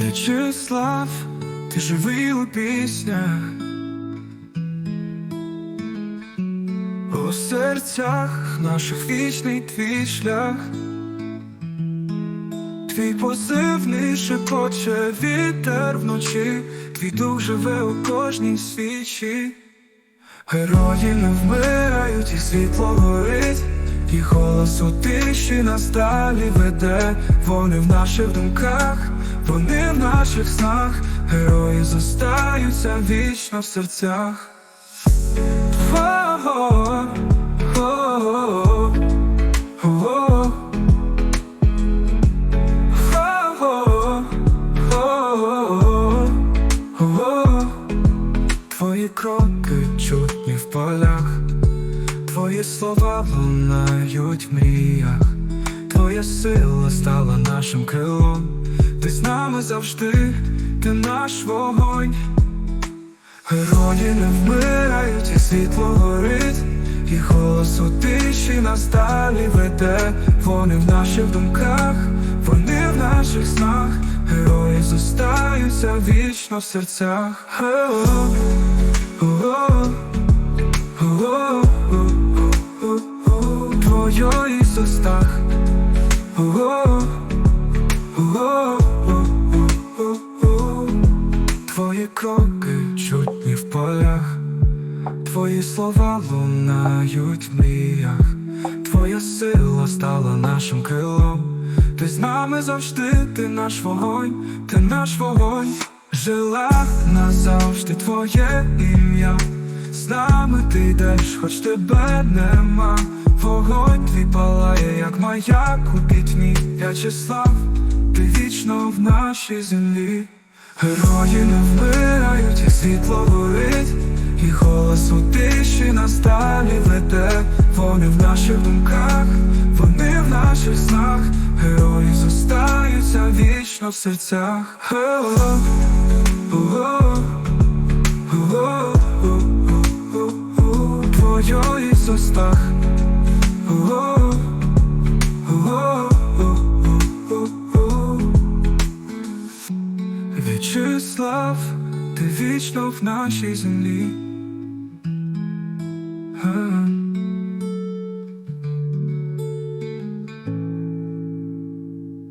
В'ячеслав, ти живий у піснях, у серцях наших вічний твій шлях, твій позивний шепоче вітер вночі, твій дух живе у кожній свічі. Герої не вмирають, і світло горить, і голос у тиші нас далі веде. Вони в наших думках, наших снах, герої зостаються вічно в серцях. Твої кроки чутні в полях, твої слова лунають в мріях, твоя сила стала нашим крилом, ти з нами завжди, ти наш вогонь. Герої не вмирають, і світло горить, і голос у тиші нас далі веде. Вони в наших думках, вони в наших снах, герої зостаються вічно в серцях. Твоєї зостах. Твої кроки чутні в полях, твої слова лунають в мріях, твоя сила стала нашим крилом. Ти з нами завжди, ти наш вогонь, ти наш вогонь, жила назавжди твоє ім'я. З нами ти йдеш, хоч тебе нема. Вогонь твій палає, як маяк у пітьмі. В'ячеслав, ти вічно в нашій землі. Герої не світло горить, і голос у тиші нас далі веде. Вони в наших думках, вони в наших снах, герої зостаються вічно в серцях. О-о, о-о, о-о, Твоєї зостах. О-о, о-о, вічно в нашій землі.